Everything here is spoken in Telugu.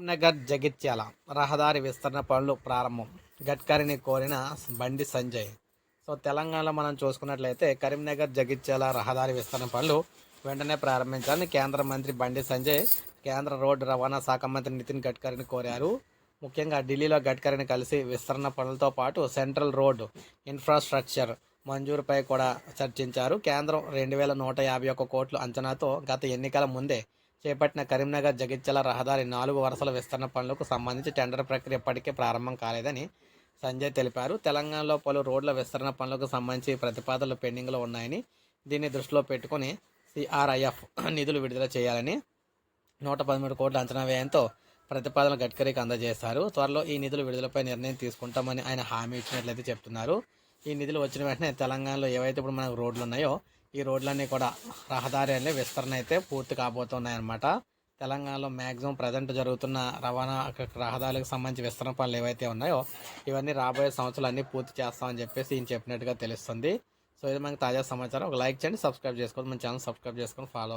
కరీంనగర్ జగిత్యాల రహదారి విస్తరణ పనులు ప్రారంభం. గడ్కరీని కోరిన బండి సంజయ్. సో తెలంగాణలో మనం చూసుకున్నట్లయితే కరీంనగర్ జగిత్యాల రహదారి విస్తరణ పనులు వెంటనే ప్రారంభించాలని కేంద్ర మంత్రి బండి సంజయ్ కేంద్ర రోడ్డు రవాణా శాఖ మంత్రి నితిన్ గడ్కరీని కోరారు. ముఖ్యంగా ఢిల్లీలో గడ్కరీని కలిసి విస్తరణ పనులతో పాటు సెంట్రల్ రోడ్డు ఇన్ఫ్రాస్ట్రక్చర్ మంజూరుపై కూడా చర్చించారు. కేంద్రం రెండు వేల నూట యాభై ఒక్క కోట్లు అంచనాతో గత ఎన్నికల ముందే చేపట్టిన కరీంనగర్ జగిత్యాల రహదారి నాలుగు వరుసల విస్తరణ పనులకు సంబంధించి టెండర్ ప్రక్రియ ఇప్పటికే ప్రారంభం కాలేదని సంజయ్ తెలిపారు. తెలంగాణలో పలు రోడ్ల విస్తరణ పనులకు సంబంధించి ప్రతిపాదనలు పెండింగ్లో ఉన్నాయని దీన్ని దృష్టిలో పెట్టుకుని సిఆర్ఐఎఫ్ నిధులు విడుదల చేయాలని నూట పదమూడు కోట్ల అంచనా వ్యయంతో ప్రతిపాదన గడ్కరీకి అందజేశారు. త్వరలో ఈ నిధులు విడుదలపై నిర్ణయం తీసుకుంటామని ఆయన హామీ ఇచ్చినట్లయితే చెప్తున్నారు. ఈ నిధులు వచ్చిన వెంటనే తెలంగాణలో ఏవైతే ఇప్పుడు మనకు రోడ్లు ఉన్నాయో ఈ రోడ్లన్నీ కూడా రహదారి అనే విస్తరణ అయితే పూర్తి కాబోతున్నాయన్నమాట. తెలంగాణలో మ్యాక్సిమం ప్రజెంట్ జరుగుతున్న రవాణా రహదారులకు సంబంధించి విస్తరణ పనులు ఏవైతే ఉన్నాయో ఇవన్నీ రాబోయే సంవత్సరాలు అన్నీ పూర్తి చేస్తామని చెప్పేసి ఈయన చెప్పినట్టుగా తెలుస్తుంది. సో ఇది మనకి తాజా సమాచారం. ఒక లైక్ చేయండి సబ్స్క్రైబ్ చేసుకోండి మన ఛానల్ సబ్స్క్రైబ్ చేసుకొని ఫాలో